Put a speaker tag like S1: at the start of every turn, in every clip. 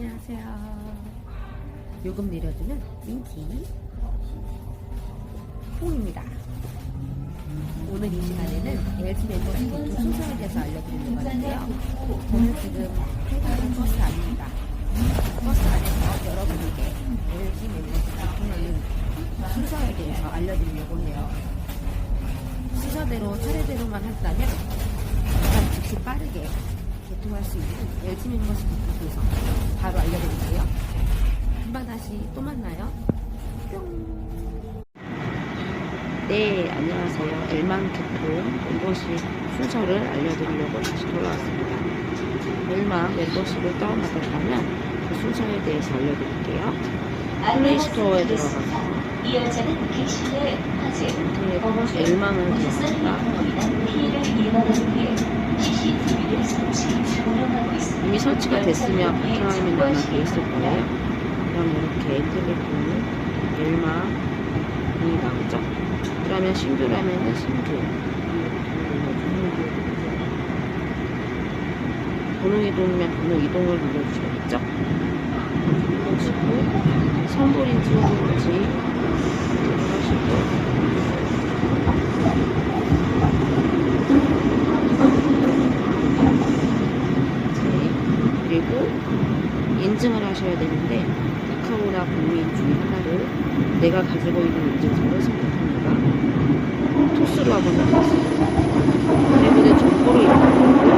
S1: 안녕하세요. 요금 내려주는 민키 콩입니다. 오늘 이 시간에는 LG 멤버십 순서에 대해서 알려드리려고 하는데요. 저는 지금 해당 버스 안입니다. 버스 안에서 여러분에게 LG 멤버십 순서에 대해서 알려드리려고 해요. 순서대로 차례대로만 한다면 가장 즉시 빠르게 개통할 수 있는 LG 멤버십 구성 바로 알려드릴게요. 한번 다시 또 만나요. 뿅. 네, 안녕하세요. 엘망 개통 멤버십 순서를 알려드리려고 다시 돌아왔습니다. 엘망 멤버십을 다운받았다면 그 순서에 대해서 알려드릴게요. 플레이스토어에 들어가서
S2: 운영하고 있습니다.
S1: 이미 설치가 됐으면 아마 돼 있을 거예요. 그럼 이렇게 텔레폰, 엘마이 나오죠. 그러면 신규라면은 신규. 번호 이동이면 번호 이동을 눌러주셔야겠죠. 누르시고 선불인지 후보인지 하시고 네. 그리고 인증을 하셔야 되는데 카카오나 국민 중에 하나를 내가 가지고 있는 인증서를 선택합니다. 토스로 한번 해보겠습니다. 대부분 정보를 입력하고요.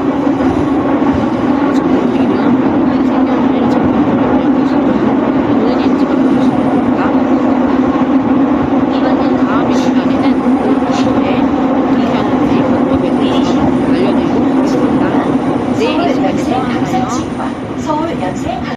S1: 정보 이름, 생년월일 정보를 입력하시고 본인 인증을 누르시면 됩니다.
S2: 이번
S1: 다음 시간에는 그 시간에 어떻게 하는지 방법에 대해서 알려드리도록 하겠습니다. 내일 이 시간에 또 만나요.
S2: 서울 연세